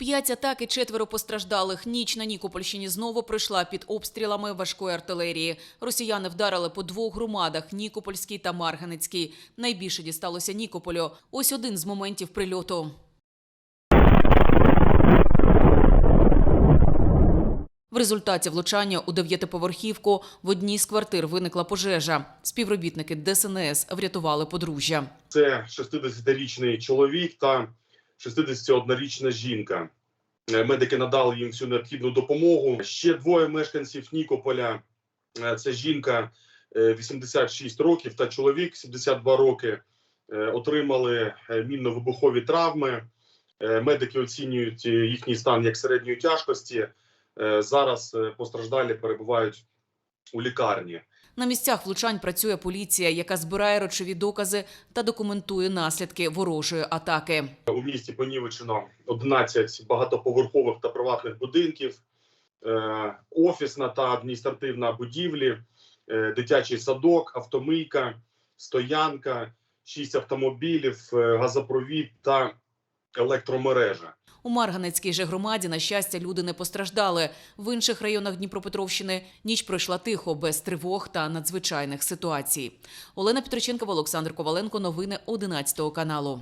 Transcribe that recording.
П'ять атак і четверо постраждалих. Ніч на Нікопольщині знову пройшла під обстрілами важкої артилерії. Росіяни вдарили по двох громадах – Нікопольській та Марганецькій. Найбільше дісталося Нікополю. Ось один з моментів прильоту. В результаті влучання у дев'ятиповерхівку в одній з квартир виникла пожежа. Співробітники ДСНС врятували подружжя. Це 60-річний чоловік та 61-річна жінка. Е, Медики надали їм всю необхідну допомогу. Ще двоє мешканців Нікополя. Е, Це жінка е, 86 років та чоловік 72 роки. е, Отримали е, мінно-вибухові травми. Е, Медики оцінюють е, їхній стан як середньої тяжкості. Е, Зараз е, постраждалі перебувають у лікарні. На місцях влучань працює поліція, яка збирає речові докази та документує наслідки ворожої атаки. У місті понівечено 11 багатоповерхових та приватних будинків, е, офісна та адміністративна будівлі, е, дитячий садок, автомийка, стоянка, 6 автомобілів, е, газопровід та електромережа. У Марганецькій же громаді, на щастя, люди не постраждали. В інших районах Дніпропетровщини ніч пройшла тихо, без тривог та надзвичайних ситуацій. Олена Петриченкова, Олександр Коваленко. Новини 11 каналу.